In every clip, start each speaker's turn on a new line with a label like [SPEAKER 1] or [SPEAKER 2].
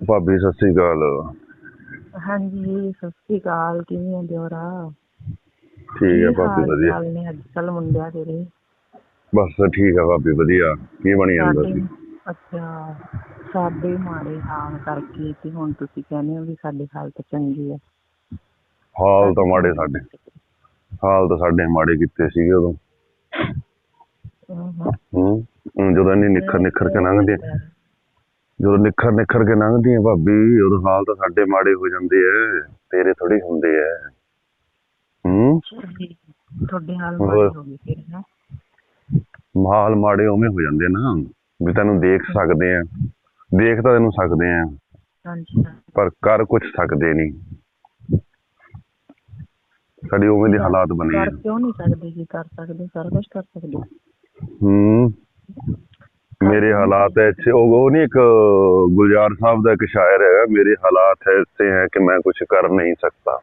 [SPEAKER 1] ਭਾਬੀ ਸਤਿ ਸ੍ਰੀ ਅਕਾਲ।
[SPEAKER 2] ਹਾਂਜੀ ਸਤਿ ਸ਼੍ਰੀ ਅਕਾਲ। ਕਿਵੇਂ ਹੋ ਦਿਓਰਾ?
[SPEAKER 1] ਠੀਕ ਹੈ ਭਾਬੀ
[SPEAKER 2] ਹਾਲ
[SPEAKER 1] ਵਧੀਆ।
[SPEAKER 2] ਚਾਲ ਨੇ ਅੱਜ ਕੱਲ ਮੁੰਡਿਆਂ ਤੇਰੇ
[SPEAKER 1] ਬਸ ਠੀਕ ਹੈ ਭਾਬੀ ਵਧੀਆ। ਕੀ ਬਣੀ ਜਾਂਦਾ ਸੀ?
[SPEAKER 2] ਅੱਛਾ ਸਾਡੇ ਮਾੜੇ ਹਾਲ ਕਰਕੇ ਤੇ ਹੁਣ ਤੁਸੀਂ ਕਹਿੰਦੇ ਹੋ ਵੀ ਸਾਡੀ ਹਾਲਤ ਚੰਗੀ ਹੈ
[SPEAKER 1] ਹਾਲ ਤਾਂ ਮਾੜੇ ਸਾਡੇ। ਹਾਲ ਤਾਂ ਸਾਡੇ ਮਾੜੇ ਕੀਤੇ ਸੀਗੇ ਉਦੋਂ। ਹੂੰ ਜਦੋਂ ਇੰਨੀ ਨਿਖਰ ਨਿਖਰ ਕੇ ਲੰਘਦੇ ਜਦੋਂ ਨਿਖਰ ਨਿਖਰ ਕੇ ਲੰਘਦੀ ਆ ਭਾਬੀ ਉਦੋਂ ਹਾਲ ਤਾਂ ਸਾਡੇ ਮਾੜੇ ਹੋ ਜਾਂਦੇ ਐ ਤੇਰੇ ਥੋੜੀ ਹੁੰਦੇ ਐ। ਹੂੰ?
[SPEAKER 2] ਤੁਹਾਡੇ- ਤੁਹਾਡੇ ਹਾਲ
[SPEAKER 1] ਹੋਰ।
[SPEAKER 2] ਮਾੜੇ ਹੋ ਗਏ ਫਿਰ ਨਾ
[SPEAKER 1] ਹਾਲ ਮਾੜੇ ਉਵੇਂ ਹੋ ਜਾਂਦੇ ਨਾ ਵੀ ਤੈਨੂੰ ਦੇਖ ਸਕਦੇ ਆ ਦੇਖ ਤਾਂ ਤੈਨੂੰ ਸਕਦੇ ਆ
[SPEAKER 2] ਹਾਂਜੀ
[SPEAKER 1] ਪਰ ਕਰ ਕੁਝ ਸਕਦੇ ਨਹੀਂ ਸਾਡੀ ਉਵੇਂ ਦੇ ਹਾਲਾਤ ਬਣੇ
[SPEAKER 2] ਕਰ ਕਿਉਂ ਨਹੀਂ ਸਕਦੇ ਜੀ ਕਰ ਸਕਦੇ ਸਾਰਾ ਕੁਝ ਕਰ ਸਕਦੇ।
[SPEAKER 1] ਹੂੰ? ਮੇਰੇ ਹਾਲਾਤ ਐਸੇ ਉਹ ਉਹ ਨਹੀਂ ਇੱਕ ਗੁਲਜ਼ਾਰ ਸਾਹਿਬ ਦਾ ਇੱਕ ਸ਼ਾਇਰ ਹੈ ਮੇਰੇ ਹਾਲਾਤ ਐਸੇ ਹੈ ਕਿ ਮੈਂ ਕੁਝ ਕਰ ਨਹੀਂ ਸਕਤਾ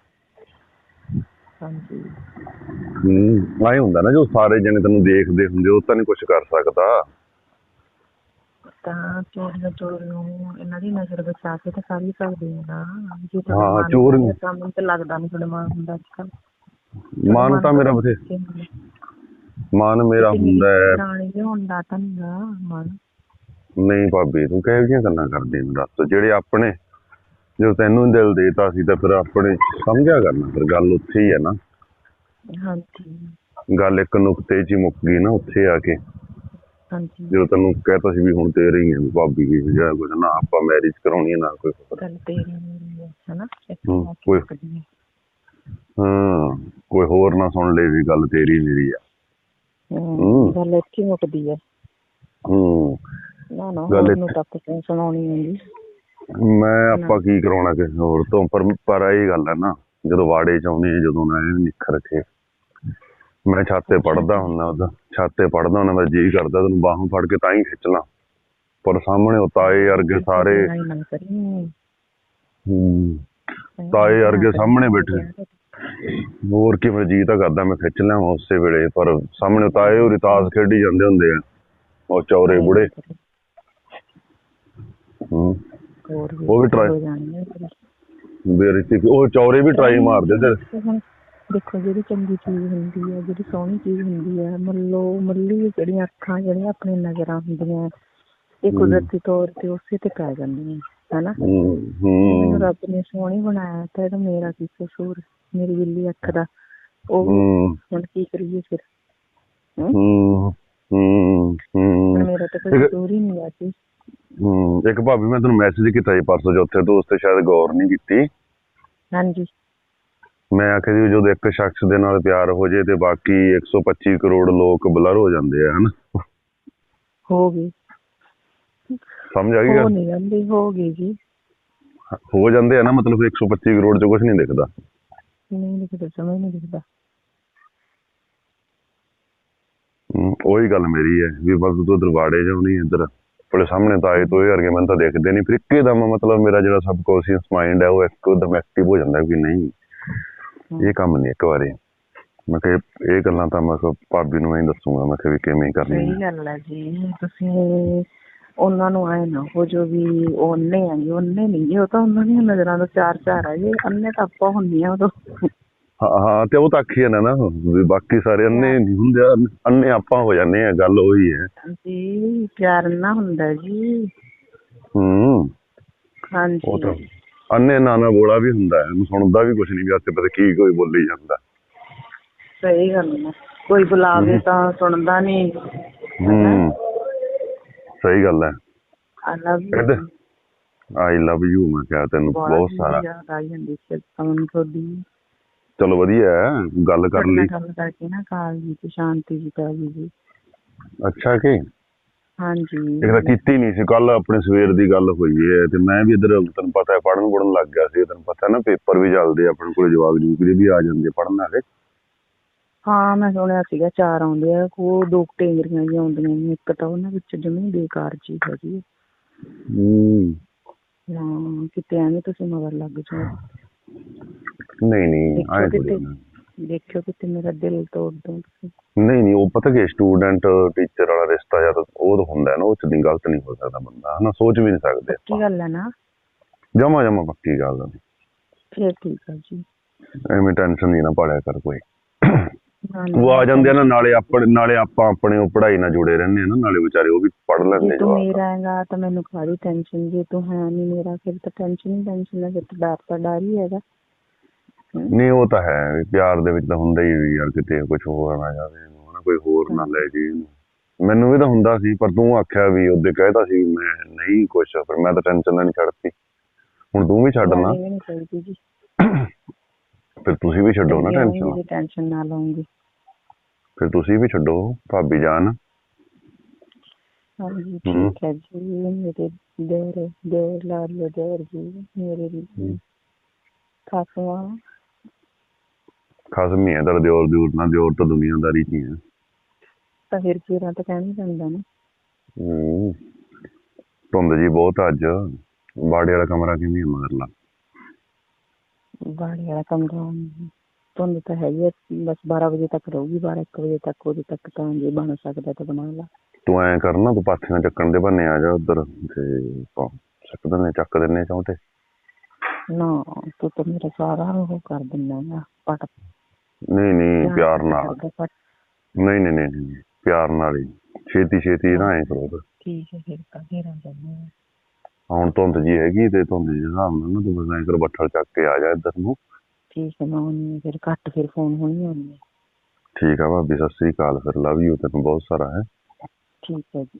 [SPEAKER 2] ਹਾਂਜੀ।
[SPEAKER 1] ਹੂੰ ਆਏ ਹੁੰਦਾ ਨਾ ਜੋ ਸਾਰੇ ਜਣੇ ਤੈਨੂੰ ਦੇਖਦੇ ਹੁੰਦੇ ਉਹ ਤਾਂ ਨਹੀਂ ਕੁਝ ਕਰ ਸਕਦਾ।
[SPEAKER 2] ਤਾਂ ਚੋਰੀਆਂ ਚੋਰ ਨੂੰ ਇਹਨਾਂ ਦੀ ਨਜ਼ਰ ਬਚਾ ਕੇ ਤਾਂ ਕਰ ਹੀ ਸਕਦੇ ਆ ਨਾ। ਜੇ
[SPEAKER 1] ਹਾਂ, ਚੋਰ ਨੂੰ-
[SPEAKER 2] ਤਾਂ ਮੈਨੂੰ ਤਾਂ ਲੱਗਦਾ ਨਹੀਂ ਤੁਹਾਡੇ ਮਾਨ ਹੁੰਦਾ ਅੱਜ ਕੱਲ
[SPEAKER 1] ਮਨ ਤਾਂ ਮੇਰਾ ਬਥੇ ਮਨ ਮੇਰਾ ਹੁੰਦਾ ਹੈ।
[SPEAKER 2] ਹੁੰਦਾ ਮਨ।
[SPEAKER 1] ਨਹੀਂ ਭਾਬੀ ਤੂੰ ਕਿਹੋ ਜਿਹੀਆਂ ਗੱਲਾਂ ਕਰਦੀ ਨੂੰ ਦੱਸ। ਜਿਹੜੇ ਆਪਣੇ ਜੋ ਤੈਨੂੰ ਦਿਲ ਦੇਤਾ ਸੀ ਤਾਂ ਫਿਰ ਆਪਣੇ ਸਮਝਿਆ ਕਰਨਾ। ਫਿਰ ਗੱਲ ਉੱਥੇ ਹੀ ਹੈ ਨਾ।
[SPEAKER 2] ਹਾਂਜੀ।
[SPEAKER 1] ਗੱਲ ਇੱਕ ਨੁਕਤੇ 'ਚ ਹੀ ਮੁੱਕ ਗਈ ਨਾ ਉੱਥੇ ਆ ਕੇ।
[SPEAKER 2] ਹਾਂਜੀ।
[SPEAKER 1] ਜਦੋਂ ਤੈਨੂੰ ਕਹਿਤਾ ਸੀ ਵੀ ਹੁਣ ਤੇਰੇ ਹੀ ਹੈ ਵੀ ਭਾਬੀ ਕੀ ਜਾਂ ਕੁਝ ਨਾ ਆਪਾਂ ਮੈਰਿਜ ਕਰਾਉਣੀ ਹੈ ਨਾ ਕੋਈ ਹੋਰ।
[SPEAKER 2] ਗੱਲ ਤੇਰੀ ਹੈ ਮੌਕੇ
[SPEAKER 1] ਕੋਈ-
[SPEAKER 2] ਕੱਢਣੀ।
[SPEAKER 1] ਹਾਂ ਕੋਈ ਹੋਰ ਨਾ ਸੁਣ ਲੈ ਵੀ ਗੱਲ ਤੇਰੀ ਮੇਰੀ ਆ।
[SPEAKER 2] ਗੱਲ ਇੱਥੇ ਮੁੱਕਦੀ ਹੈ
[SPEAKER 1] ਹੂੰ।
[SPEAKER 2] ਨਾ ਨਾ
[SPEAKER 1] ਗੱਲ
[SPEAKER 2] ਹੋਰ
[SPEAKER 1] ਇੱਥੇ-
[SPEAKER 2] ਨੂੰ ਤਾਂ ਕਿਸੇ ਸੁਣਾਉਣੀ ਹੁੰਦੀ
[SPEAKER 1] ਮੈਂ ਆਪਾਂ ਕੀ ਕਰਾਉਣਾ ਕਿਸੇ ਹੋਰ ਤੋਂ? ਪਰ ਪਰ ਇਹ ਗੱਲ ਹੈ ਨਾ ਜਦੋਂ ਵਾੜੇ ਚ ਆਉਣੀ ਹੈ ਜਦੋਂ ਨਾ ਇਹ ਨਿਖਰ ਕੇ ਮੈਂ ਛੱਤ ਪੜਦਾ ਹੁੰਦਾ ਉਹਦਾ ਛੱਤ ਪੜਦਾ ਹੁੰਦਾ ਮੇਰਾ ਜੀ ਕਰਦਾ ਤੈਨੂੰ ਬਾਹੋਂ ਫੜ ਕੇ ਤਾਂ ਹੀ ਖਿੱਚ ਲਾਂ। ਪਰ ਸਾਹਮਣੇ ਉਹ ਤਾਏ ਵਰਗੇ ਸਾਰੇ
[SPEAKER 2] ਨਹੀਂ
[SPEAKER 1] ਹੂੰ, ਤਾਏ ਵਰਗੇ ਸਾਹਮਣੇ ਬੈਠੇ। ਹੋਰ ਕਿਵੇਂ ਜੀ ਤਾਂ ਕਰਦਾ ਮੈਂ ਖਿੱਚ ਲਿਆਵਾਂ ਉਸੇ ਵੇਲੇ ਪਰ ਸਾਹਮਣੇ ਤਾਏ ਹੋਰੀ ਤਾਸ ਖੇਡੀ ਜਾਂਦੇ ਹੁੰਦੇ ਆ ਉਹ ਚੌਰੇ ਬੁੜੇ ਹੂੰ ਉਹ ਵੀ
[SPEAKER 2] ਜਾਣਗੇ ਫਿਰ।
[SPEAKER 1] ਬੇਰਤੀ ਉਹ ਚੌਰੇ ਵੀ ਟਰਾਈ ਮਾਰਦੇ ਤੇ
[SPEAKER 2] ਦੇਖੋ ਜਿਹੜੀ ਚੰਗੀ ਚੀਜ਼ ਹੁੰਦੀ ਹੈ ਜਿਹੜੀ ਸੋਹਣੀ ਚੀਜ਼ ਹੁੰਦੀ ਹੈ ਮੱਲੋ ਮੱਲੀ ਜਿਹੜੀਆਂ ਅੱਖਾਂ ਜਿਹੜੀਆਂ ਆਪਣੀਆਂ ਨਜ਼ਰਾਂ ਹੁੰਦੀਆਂ ਇਹ। ਕੁਦਰਤੀ ਤੌਰ ਤੇ ਉਸੇ ਤੇ ਪੈ ਜਾਂਦੀਆਂ ਹੈਨਾ? ਮੈਨੂੰ ਰੱਬ ਨੇ ਸੋਹਣੀ ਬਣਾਇਆ ਤਾਂ ਇਹਦਾ ਮੇਰਾ ਕੀ ਕਸੂਰ? ਮੇਰੀ ਬਿੱਲੀ ਅੱਖ ਦਾ। ਉਹ ਹੁਣ ਕੀ ਕਰੀਏ ਫਿਰ?
[SPEAKER 1] ਹੂੰ?
[SPEAKER 2] ਮੇਰਾ ਤਾਂ ਕੋਈ ਕਸੂਰ ਹੀ ਨਹੀਂ ਆ ਜੀ
[SPEAKER 1] ਹੂੰ ਇੱਕ ਭਾਬੀ ਮੈਂ ਤੈਨੂੰ ਮੈਸੇਜ ਕੀਤਾ ਸੀ ਪਰਸੋਂ ਚੌਥੇ ਤੋਂ ਉਸ ਤੇ ਸ਼ਾਇਦ ਗੌਰ ਨਹੀਂ ਕੀਤੀ।
[SPEAKER 2] ਹਾਂਜੀ।
[SPEAKER 1] ਮੈਂ ਆਖਿਆ ਵੀ ਜਦੋਂ ਇੱਕ ਸ਼ਖਸ ਦੇ ਨਾਲ ਪਿਆਰ ਹੋ ਜੇ ਤੇ ਬਾਕੀ 125 ਕਰੋੜ ਲੋਕ ਬਲਰ ਹੋ ਜਾਂਦੇ ਆ ਹਨ?
[SPEAKER 2] ਹੋ ਗਈ
[SPEAKER 1] ਸਮਝ ਆ ਗਈ
[SPEAKER 2] ਹੋ
[SPEAKER 1] ਗੱਲ
[SPEAKER 2] ਨਹੀਂ ਜਾਂਦੀ ਹੋ ਗਈ ਜੀ।
[SPEAKER 1] ਹੋ ਜਾਂਦੇ ਆ ਨਾ ਮਤਲਬ 125 ਕਰੋੜ ਚ ਕੁਝ ਨਹੀਂ ਦਿਖਦਾ।
[SPEAKER 2] ਨਹੀਂ ਦਿਖਦਾ ਸਮਝ ਨਹੀਂ ਦਿਖਦਾ।
[SPEAKER 1] ਹੂੰ, ਉਹੀ ਗੱਲ ਮੇਰੀ ਹੈ ਵੀ ਬਸ ਤੂੰ ਦਰਵਾੜੇ ਜਾਉਣੀ ਇੱਧਰ। ਕੋਲੇ ਸਾਹਮਣੇ ਤਾਂ ਆਏ ਤੋਂ ਇਹ ਵਰਗੇ ਮੈਨੂੰ ਤਾਂ ਦਿਖਦੇ ਨਹੀਂ। ਫਿਰ ਇੱਕੇ ਦਮ ਮਤਲਬ ਮੇਰਾ ਜਿਹੜਾ ਸਬਕੌਂਸ਼ੀਅਸ ਮਾਈਂਡ ਹੈ ਉਹ ਇੱਕਦਮ ਐਕਟਿਵ ਹੋ ਜਾਂਦਾ ਕਿ ਨਹੀਂ। ਇਹ ਕੰਮ ਨਹੀਂ ਇੱਕ ਵਾਰੀ। ਮੈਂ ਕਿਹਾ ਇਹ ਗੱਲਾਂ ਤਾਂ ਮੈਂ ਕਿਹਾ ਭਾਬੀ ਨੂੰ ਮੈਂ ਹੀ ਦੱਸੂਗਾ ਮੈਂ ਵੀ ਕਿਵੇਂ ਕਰਨੀ
[SPEAKER 2] ਸਹੀ
[SPEAKER 1] ਹੈ
[SPEAKER 2] ਗੱਲ ਹੈ ਜੀ ਤੁਸੀਂ ਉਹਨਾਂ ਨੂੰ ਆਏ ਨਾ ਹੋ ਜੋ ਵੀ ਉਹ ਅੰਨੇ ਆ ਜੀ ਉਹਨੇ ਨਹੀਂ ਉਹ ਤਾਂ ਉਹਨਾਂ ਦੀਆਂ ਨਜ਼ਰਾਂ ਤੋਂ ਚਾਰ ਚਾਰ ਆ ਜੀ ਅੰਨੇ ਤਾਂ ਆਪਾਂ ਹੁੰਦੀਆਂ ਉਦੋਂ।
[SPEAKER 1] ਹਾਂ ਹਾਂ ਤੇ ਉਹ ਤਾਂ ਆਖੀ ਜਾਂਦਾ ਨਾ ਵੀ ਬਾਕੀ ਸਾਰੇ ਅੰਨੇ ਨਹੀਂ ਹੁੰਦੇ ਅੰਨ- ਆਪਾਂ ਹੋ ਜਾਂਦੇ ਆ ਗੱਲ ਉਹੀ ਹੈ।
[SPEAKER 2] ਜੀ ਪਿਆਰ ਨਾ ਹੁੰਦਾ ਜੀ।
[SPEAKER 1] ਹੂੰ।
[SPEAKER 2] ਹਾਂਜੀ।
[SPEAKER 1] ਉਹ ਤਾਂ ਅੰਨੇ ਨਾਨਾ ਬੋਲਾ ਵੀ ਹੁੰਦਾ ਹੈ ਉਹਨੂੰ ਸੁਣਦਾ ਵੀ ਕੁਝ ਨਹੀਂ ਵੀ ਆਸੇ ਪਤਾ ਕੀ ਕੋਈ ਬੋਲੀ ਜਾਂਦਾ।
[SPEAKER 2] ਸਹੀ ਗੱਲ ਹੈ ਕੋਈ ਬੁਲਾਵੇ ਤਾਂ ਸੁਣਦਾ ਨਹੀਂ
[SPEAKER 1] ਸਹੀ ਗੱਲ ਹੈ।
[SPEAKER 2] ਆਈ ਲਵ
[SPEAKER 1] ਕਹਿੰਦੇ ਆਈ ਲਵ ਯੂ ਮੈਂ ਕਿਹਾ ਤੈਨੂੰ ਬਹੁਤ ਸਾਰਾ।
[SPEAKER 2] ਆਈ ਤੁਹਾਡੀ।
[SPEAKER 1] ਚਲੋ ਵਧੀਆ ਹੈ ਗੱਲ ਕਰ ਲਈ।
[SPEAKER 2] ਗੱਲ ਕਰਕੇ ਨਾ ਕਾਲ ਜੀ ਤੇ ਸ਼ਾਂਤੀ ਜੀ ਪੈ ਗਈ ਜੀ।
[SPEAKER 1] ਅੱਛਾ ਕਿ?
[SPEAKER 2] ਹਾਂਜੀ।
[SPEAKER 1] ਇਹ ਤਾਂ ਕੀਤੀ ਨਹੀਂ ਸੀ ਕੱਲ ਆਪਣੇ ਸਵੇਰ ਦੀ ਗੱਲ ਹੋਈ ਹੈ ਤੇ ਮੈਂ ਵੀ ਇਧਰ ਤੈਨੂੰ ਪਤਾ ਹੈ ਪੜਨ ਪੜਨ ਲੱਗ ਗਿਆ ਸੀ ਤੈਨੂੰ ਪਤਾ ਨਾ ਪੇਪਰ ਵੀ ਚੱਲਦੇ ਆਪਣੇ ਕੋਲ ਜਵਾਬ ਜੂਕ ਦੇ ਵੀ ਆ ਜਾਂਦੇ ਪੜਨ ਵਾਲੇ।
[SPEAKER 2] ਹਾਂ ਮੈਂ ਸੁਣਿਆ ਸੀਗਾ ਚਾਰ ਆਉਂਦੇ ਆ ਉਹ ਦੋ ਢੇਂਗਰੀਆਂ ਹੀ ਆਉਂਦੀਆਂ ਨੇ ਇੱਕ ਤਾਂ ਉਹਨਾਂ ਵਿੱਚ ਜਮੀ ਬੇਕਾਰ ਚੀਜ਼ ਹੈਗੀ ਹੈ।
[SPEAKER 1] ਹੂੰ।
[SPEAKER 2] ਹਾਂ ਕਿਤੇ ਐਵੇਂ ਤੁਸੀਂ ਮਗਰ ਲੱਗ ਜਾਓ।
[SPEAKER 1] ਨਹੀਂ ਨਹੀਂ ਆਏ
[SPEAKER 2] ਕਿਤੇ ਦੇਖਿਓ ਕਿਤੇ ਮੇਰਾ ਦਿਲ ਤੋੜ ਦੋ
[SPEAKER 1] ਨਹੀਂ ਨਹੀਂ ਉਹ ਪਤਾ ਕਿ ਸਟੂਡੈਂਟ ਟੀਚਰ ਵਾਲਾ ਰਿਸ਼ਤਾ ਜਾਂ ਤਾਂ ਉਹ ਹੁੰਦਾ ਹੈ ਨਾ ਉਹ ਚ ਦੀ ਗਲਤ ਨਹੀਂ ਹੋ ਸਕਦਾ ਬੰਦਾ ਹਨਾ ਸੋਚ ਵੀ ਨਹੀਂ ਸਕਦੇ
[SPEAKER 2] ਕੀ ਗੱਲ ਹੈ ਨਾ?
[SPEAKER 1] ਜਮਾ ਜਮਾ ਪੱਕੀ ਗੱਲ
[SPEAKER 2] ਫਿਰ ਠੀਕ ਆ ਜੀ।
[SPEAKER 1] ਐਵੇਂ ਟੈਨਸ਼ਨ ਨਹੀਂ ਨਾ ਪਾੜਿਆ ਕਰ ਕੋਈ। ਉਹ ਆ ਜਾਂਦੇ ਆ ਨਾ ਨਾਲੇ ਆਪਣੇ ਨਾਲੇ ਆਪਾਂ ਆਪਣੇ ਉਹ ਪੜ੍ਹਾਈ ਨਾਲ ਜੁੜੇ ਰਹਿੰਦੇ ਆ ਨਾ ਨਾਲੇ ਵਿਚਾਰੇ ਉਹ ਵੀ ਪੜ੍ਹ ਲੈਂਦੇ
[SPEAKER 2] ਤੂੰ। ਮੇਰਾ ਹੈਗਾ ਤਾਂ ਮੈਨੂੰ ਕਾਹਦੀ ਟੈਨਸ਼ਨ ਜੇ ਤੂੰ ਹੈ ਨਹੀਂ ਮੇਰਾ ਫਿਰ ਤਾਂ ਟੈਨਸ਼ਨ ਹੀ ਟੈਨਸ਼ਨ ਹੈ ਫਿਰ ਤਾਂ ਡਰ ਤਾਂ ਡਰ ਹੀ ਹੈਗਾ।
[SPEAKER 1] ਨਹੀਂ ਉਹ ਤਾਂ ਹੈ ਵੀ ਪਿਆਰ ਦੇ ਵਿੱਚ ਤਾਂ ਹੁੰਦਾ ਹੀ ਵੀ ਯਾਰ ਕਿਤੇ ਕੁਝ ਹੋਰ ਨਾ ਜਾਵੇ ਇਹਨੂੰ ਹਨਾ ਕੋਈ ਹੋਰ ਨਾ ਲੈ ਜੀ ਇਹਨੂੰ। ਮੈਨੂੰ ਵੀ ਤਾਂ ਹੁੰਦਾ ਸੀ ਪਰ ਤੂੰ ਆਖਿਆ ਵੀ ਉਹਦੇ ਕਹਿਤਾ ਸੀ ਮੈਂ ਨਹੀਂ ਕੁਛ ਫਿਰ ਮੈਂ ਤਾਂ ਟੈਨਸ਼ਨ ਨਹੀਂ ਛੱਡਤੀ ਹੁਣ ਤੂੰ ਵੀ ਛੱਡ ਨਾ।
[SPEAKER 2] ਇਹ ਨਹੀਂ ਚਾਹੀਦੀ ਜੀ।
[SPEAKER 1] ਫਿਰ ਤੁਸੀਂ ਵੀ ਛੱਡੋ ਨਾ ਟੈਨਸ਼ਨ
[SPEAKER 2] ਟੈਨਸ਼ਨ ਨਾ ਲਵਾਂਗੀ
[SPEAKER 1] ਫਿਰ ਤੁਸੀਂ ਵੀ ਛੱਡੋ ਭਾਬੀ ਜਾਨ।
[SPEAKER 2] ਹਾਂਜੀ। ਠੀਕ ਹੈ ਜੀ। ਮੇਰੇ ਦੇਰ ਦੇਰ ਲਾਲ ਦੇਰ ਜੀ ਮੇਰੇ ਵੀ ਖਾਸਵਾ
[SPEAKER 1] ਖਸਮ। ਹੀ ਹੈ ਤੇਰਾ ਦਿਓਰ ਦਿਓਰ ਨਾ ਦਿਓਰ ਤਾਂ ਦੁਨੀਆਦਾਰੀ ਚ ਹੀ ਹੈ।
[SPEAKER 2] ਤਾਂ ਫਿਰ ਤਾਂ ਕਹਿਣਾ ਪੈਂਦਾ ਨਾ।
[SPEAKER 1] ਹੂੰ। ਧੁੰਦ ਜੀ ਬਹੁਤ ਅੱਜ। ਬਾੜੇ ਵਾਲਾ ਕਮਰਾ ਕਿਵੇਂ ਮਗਰਲਾ?
[SPEAKER 2] ਬਾੜੀ ਵਾਲਾ ਕਮਰਾ ਤੁਹਾਨੂੰ ਤਾਂ ਹੈ ਹੀ ਹੈ, ਬਸ 12 ਵਜੇ ਤੱਕ ਰਹੂਗੀ 12 1 ਵਜੇ ਤੱਕ ਉਹਦੇ ਤੱਕ ਤਾਂ ਜੇ ਬਣ ਸਕਦਾ ਤਾਂ ਬਣਾ ਲਾ।
[SPEAKER 1] ਤੂੰ ਐਂ ਕਰ ਨਾ ਤੂੰ ਪਾਥੀਆਂ ਚੱਕਣ ਦੇ ਬੰਨੇ ਆ ਜਾ ਉਧਰ ਤੇ ਆਪਾਂ ਚੱਕ ਦਿੰਨੇ ਚੱਕ ਦਿੰਨੇ ਚੌਂਟੇ।
[SPEAKER 2] ਨਾ ਤੂੰ ਤਾਂ ਮੇਰਾ ਸਾਰਾ ਉਹ ਕਰ ਦਿੰਦਾ ਨਾ ਪਟ।
[SPEAKER 1] ਨਹੀਂ ਨਹੀਂ ਪਿਆਰ ਨਾਲ। ਨਹੀਂ ਨਹੀਂ ਨਹੀਂ ਪਿਆਰ ਨਾਲ ਹੀ। ਛੇਤੀ ਛੇਤੀ ਨਾ ਐਂ ਕਰੋ।
[SPEAKER 2] ਠੀਕ ਹੈ ਫਿਰ ਤਾਂ ਘੇਰਾ ਜਾਂਦੇ
[SPEAKER 1] ਹੁਣ ਧੁੰਦ ਜੀ ਹੈਗੀ ਤੇ ਧੁੰਦ ਦੇ ਹਿਸਾਬ ਨਾਲ ਨਾ ਤੂੰ ਬਸ ਐਂ ਕਰ ਬੱਠਲ ਚੱਕ ਕੇ ਆ ਜਾ ਇੱਧਰ ਨੂੰ।
[SPEAKER 2] ਠੀਕ ਹੈ ਮੈਂ ਉਹਨੂੰ ਫਿਰ ਘੱਟ ਫਿਰ ਫੋਨ ਹੋਣੀ ਆਉਂਦੀ ਹੈ।
[SPEAKER 1] ਠੀਕ ਆ ਭਾਬੀ ਸਤਿ ਸ੍ਰੀ ਅਕਾਲ ਫਿਰ ਲਵ ਯੂ ਤੈਨੂੰ ਬਹੁਤ ਸਾਰਾ ਹੈ।
[SPEAKER 2] ਠੀਕ ਹੈ ਜੀ।